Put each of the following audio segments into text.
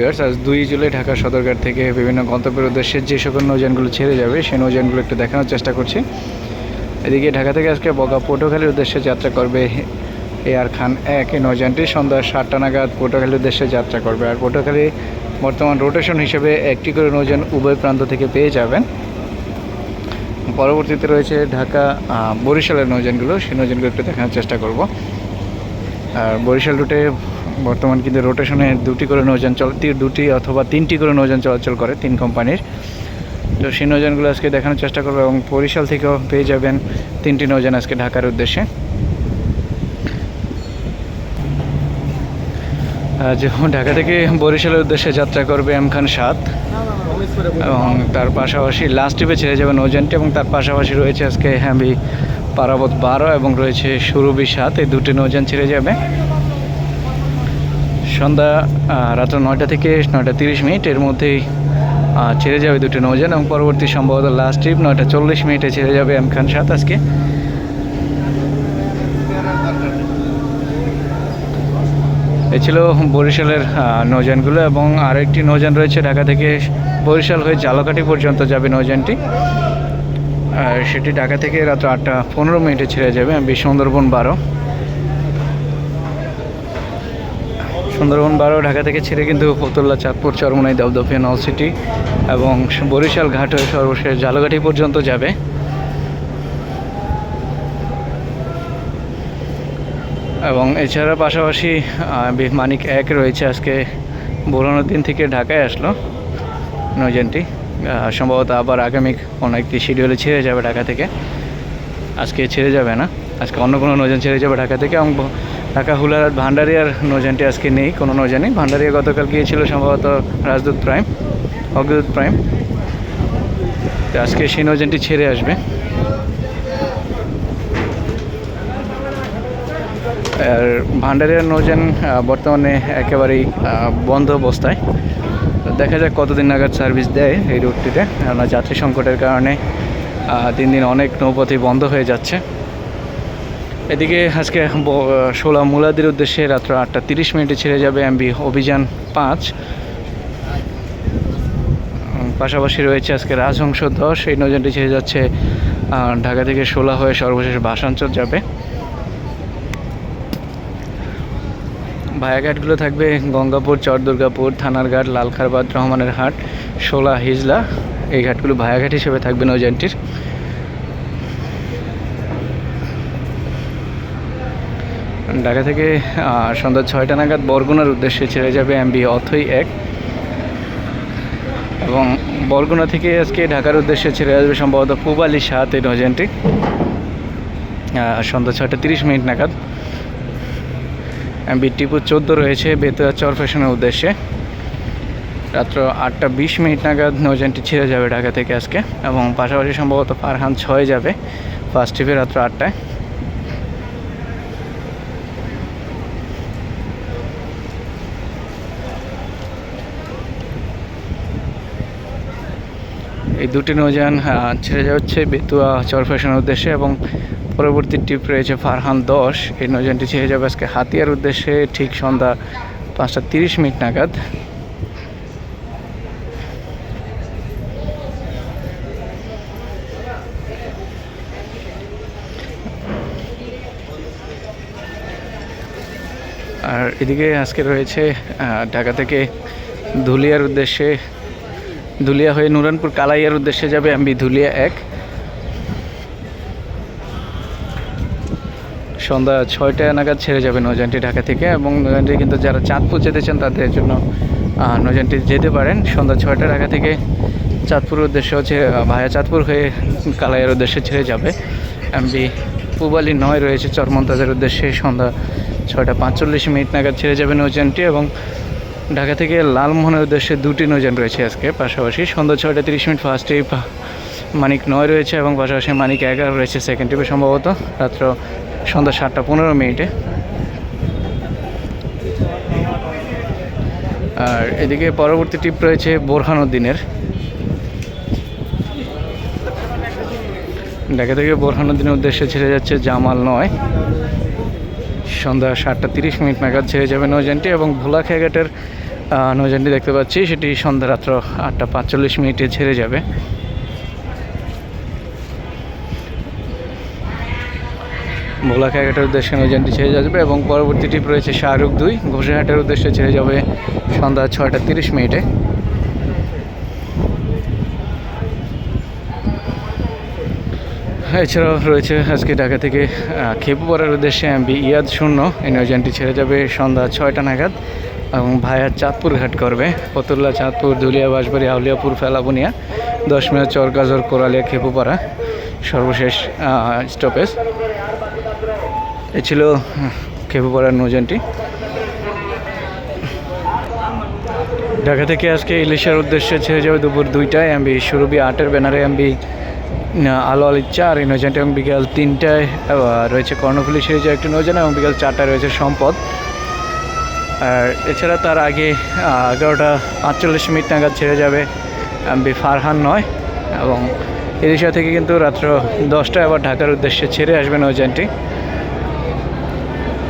Viewers, আজ দুই জুলাই ঢাকা সদরঘাট থেকে বিভিন্ন গন্তব্যের উদ্দেশ্যে যে সকল নৌযানগুলো ছেড়ে যাবে সেই নৌযানগুলো একটু দেখানোর চেষ্টা করছি। এদিকে ঢাকা থেকে আজকে বগা পটুখালীর উদ্দেশ্যে যাত্রা করবে এয়ার খান এক। এই নৌযানটি সন্ধ্যা সাতটা নাগাদ পটুখালীর উদ্দেশ্যে যাত্রা করবে। আর পটুখালী বর্তমান রোটেশন হিসেবে একটি করে নৌযান উভয় প্রান্ত থেকে পেয়ে যাবেন। পরবর্তীতে রয়েছে ঢাকা বরিশালের নৌযানগুলো। সেই নৌযানগুলো একটু দেখানোর চেষ্টা করব। আর বরিশাল রুটে বর্তমান কিন্তু রোটেশনে দুটি করে নৌযান চল দুটি অথবা তিনটি করে নৌযান চলাচল করে তিন কোম্পানির তো সেই নৌযানগুলো আজকে দেখানোর চেষ্টা করব এবং বরিশাল থেকেও পেয়ে যাবেন তিনটি নৌযান আজকে ঢাকার উদ্দেশ্যে। যেমন ঢাকা থেকে বরিশালের উদ্দেশ্যে যাত্রা করবে এম খান সাত এবং তার পাশাপাশি লাস্ট ট্রিপে ছেড়ে যাবে নৌযানটি এবং তার পাশাপাশি রয়েছে আজকে হ্যাম্বি পারাবত বারো এবং রয়েছে সুরভি সাত। এই দুটি নৌযান ছেড়ে যাবে। সন্ধ্যা রাত্র নয়টা থেকে নয়টা তিরিশ মিনিট। এর মধ্যেই ছেড়ে যাবে দুটো নৌযান এবং পরবর্তী সম্ভবত লাস্ট ট্রিপ নয়টা চল্লিশ মিনিটে ছেড়ে যাবে এম খান সাত আজকে। এ ছিল বরিশালের আহ, নৌযানগুলো এবং আরেকটি নৌযান রয়েছে ঢাকা থেকে বরিশাল হয়ে জালকাঠি পর্যন্ত যাবে নৌযানটি। আর সেটি ঢাকা থেকে রাত্র আটটা পনেরো মিনিটে ছেড়ে যাবে আমি সুন্দরবন বারো। সুন্দরবন বারো, ঢাকা থেকে ছেড়ে কিন্তু ফতুল্লা চাঁদপুর, চরমনাই দপদপিয়া নলসিটি এবং বরিশাল, ঘাট হয়ে সর্বশেষ জালকাঠি পর্যন্ত যাবে। এবং এছাড়া পাশাপাশি মানিক এক রয়েছে আজকে বোরানোর দিন থেকে ঢাকায় আসলো, নৌযানটি। সম্ভবত আবার আগামী কোনো একটি শিডিউলে ছেড়ে যাবে ঢাকা থেকে। আজকে ছেড়ে যাবে না, আজকে অন্য কোনো নৌযান ছেড়ে যাবে ঢাকা থেকে এবং ঢাকা হুলার ভান্ডারিয়ার নৌযানটি আজকে নেই কোনো নৌযানই। ভান্ডারিয়া গতকাল গিয়েছিল সম্ভবত রাজদূত প্রাইম অগ্রদূত প্রাইম। তো আজকে সেই নৌযানটি ছেড়ে আসবে। আর ভান্ডারিয়ার আহ, বর্তমানে একেবারেই বন্ধ অবস্থায়। দেখা যাক কতদিন নাগাদ সার্ভিস দেয় এই রুটটিতে। কেননা যাত্রী সংকটের কারণে দিন দিন অনেক নৌপথই বন্ধ হয়ে যাচ্ছে। এদিকে আজকে ষোলা মুলাদির উদ্দেশ্যে রাত্র আটটা তিরিশ মিনিটে ছেড়ে যাবে এমবি অভিযান পাঁচ। পাশাপাশি রয়েছে আজকে রাজহংস দশ। এই নৌযানটি ছেড়ে যাচ্ছে ঢাকা থেকে ষোলা হয়ে সর্বশেষ ভাষাঞ্চল যাবে। ভায়াঘাটগুলো থাকবে গঙ্গাপুর, চরদুর্গাপুর, থানারঘাট, লালখারবাদ, রহমানের হাট শোলা হিজলা। এই ঘাটগুলো ভায়াঘাট হিসেবে থাকবে নৌযানটির। ঢাকা থেকে সন্ধ্যা ছয়টা নাগাদ বরগুনার উদ্দেশ্যে ছেড়ে যাবে এমবি অথই এক। এবং বরগুনা থেকে আজকে ঢাকার উদ্দেশ্যে ছেড়ে আসবে সম্ভবত পুবালি সাত এই নৌযানটি সন্ধ্যা ছয়টা তিরিশ মিনিট নাগাদ। এমবি টিপু চোদ্দ রয়েছে বেতুয়া চরফেশনের উদ্দেশ্যে। রাত্র আটটা বিশ মিনিট নাগাদ নৌযানটি ছেড়ে যাবে ঢাকা থেকে আজকে। এবং পাশাপাশি সম্ভবত ফারহান ছয় যাবে ফার্স্ট ট্রিপে রাত্র আটটায়। এই দুটি নৌযান ছেড়ে যাচ্ছে বেতুয়া চরফেশনের উদ্দেশ্যে এবং পরবর্তী ট্রিপ রয়েছে ফারহান দশ। এই নৌযানটি ছেড়ে যাবে আজকে হাতিয়ার উদ্দেশ্যে, ঠিক সন্ধ্যা পাঁচটা তিরিশ মিনিট নাগাদ। আর এদিকে আজকে রয়েছে ঢাকা থেকে ধুলিয়ার উদ্দেশ্যে ধুলিয়া হয়ে নুরানপুর কালাইয়ার উদ্দেশ্যে যাবে এমবি ধুলিয়া এক। সন্ধ্যা ছয়টা নাগাদ ছেড়ে যাবে নৌযানটি ঢাকা থেকে এবং নৌযানটি কিন্তু যারা চাঁদপুর যেতে চান তাদের জন্য আহ, নৌযানটি যেতে পারেন। সন্ধ্যা ছয়টা ঢাকা থেকে চাঁদপুর উদ্দেশ্যে হচ্ছে ভায়া চাঁদপুর হয়ে কালাইয়ার উদ্দেশ্যে ছেড়ে যাবে। এমবি পুবালি নয় রয়েছে চরমন্তাজের উদ্দেশ্যে সন্ধ্যা ছয়টা পাঁচচল্লিশ মিনিট নাগাদ ছেড়ে যাবে নৌযানটি এবং ঢাকা থেকে লালমোহনের উদ্দেশ্যে দুটি নৌযান রয়েছে আজকে। পাশাপাশি সন্ধ্যা ছয়টা তিরিশ মিনিট ফার্স্ট ট্রিপ মানিক নয় রয়েছে এবং পাশাপাশি মানিক এগারো রয়েছে সেকেন্ড ট্রিপে সম্ভবত। রাত্র সন্ধ্যা সাতটা পনেরো মিনিটে। আর এদিকে পরবর্তী ট্রিপ রয়েছে বোরহানুদ্দিনের। ঢাকা থেকে বোরহানুদ্দিনের উদ্দেশ্যে ছেড়ে যাচ্ছে জামাল নয়। সন্ধ্যা সাতটা তিরিশ মিনিট নাগাদ ছেড়ে যাবে নৌযানটি এবং ভোলা খেয়াঘাটের আহ, নৌযানটি দেখতে পাচ্ছি। সেটি সন্ধ্যা রাত্র আটটা পাঁচচল্লিশ মিনিটে ছেড়ে যাবে। ভোলা খেয়াঘাটের উদ্দেশ্যে নৌযানটি ছেড়ে যাবে এবং পরবর্তী ট্রিপ রয়েছে শাহরুখ দুই। ঘোষাঘাটের উদ্দেশ্যে ছেড়ে যাবে সন্ধ্যা ছয়টা তিরিশ মিনিটে। এছাড়াও রয়েছে আজকে ঢাকা থেকে খেপুপাড়ার উদ্দেশ্যে এমবি ইয়াদ শূন্য, এই নৌযানটি ছেড়ে যাবে সন্ধ্যা ছয়টা নাগাদ এবং ভায়া চাঁদপুর ঘাট করবে। ফতুল্লা, চাঁদপুর ধুলিয়া বাঁশবাড়ি, আউলিয়াপুর, ফেলাবুনিয়া দশ মিনিট চরগাজর, কোরালিয়া, খেপুপাড়া, সর্বশেষ স্টপেজ এ ছিল খেপুপাড়ার নৌযানটি ঢাকা থেকে আজকে ইলিশের উদ্দেশ্যে ছেড়ে যাবে দুপুর দুইটায়, এমবি সুরভি আটের ব্যানারে, এমবি আলো আলি চার এই নৌযানটি এবং বিকাল তিনটায় রয়েছে কর্ণফুলি সিরিজের একটি নৌযান এবং বিকাল চারটায় রয়েছে সম্পদ। আর এছাড়া তার আগে এগারোটা পাঁচচল্লিশ মিনিট নাগাদ ছেড়ে যাবে বি ফারহান নয় এবং ইলিশা থেকে কিন্তু রাত্র দশটায় আবার ঢাকার উদ্দেশ্যে ছেড়ে আসবে নৌযানটি।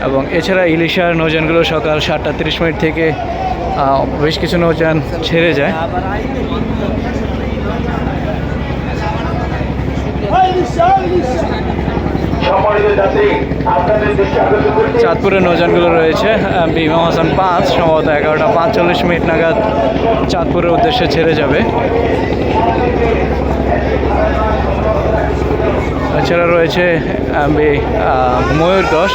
এবং এছাড়া ইলিশার নৌযানগুলো সকাল সাতটা তিরিশ মিনিট থেকে বেশ কিছু নৌযান ছেড়ে যায়। চাঁদপুরের নৌযানগুলো রয়েছে ইমাম হাসান পাঁচ সম্ভবত এগারোটা পাঁচচল্লিশ মিনিট নাগাদ চাঁদপুরের উদ্দেশ্যে ছেড়ে যাবে। এছাড়া রয়েছে আমি ময়ূরদশ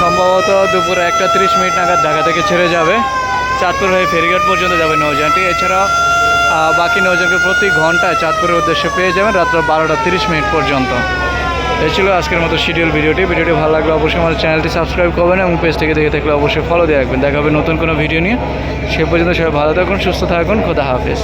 সম্ভবত দুপুরে একটা তিরিশ মিনিট নাগাদ ঢাকা থেকে ছেড়ে যাবে। চাঁদপুর হয়ে ফেরিঘাট পর্যন্ত যাবে নৌযানটি। এছাড়াও আহ, বাকি নজনকে প্রতি ঘন্টায় চাঁদপুরের উদ্দেশ্যে পেয়ে যাবেন রাত্র বারোটা তিরিশ মিনিট পর্যন্ত। এই ছিল আজকের মতো শিডিউল ভিডিওটি। ভিডিওটি ভালো লাগলে অবশ্যই আমাদের চ্যানেলটি সাবস্ক্রাইব করবেন এবং পেজ থেকে দেখে থাকলে অবশ্যই ফলো দিয়ে রাখবেন। দেখা হবে নতুন কোনো ভিডিও নিয়ে। সে পর্যন্ত সবাই ভালো থাকুন, সুস্থ থাকুন, খোদা হাফেজ।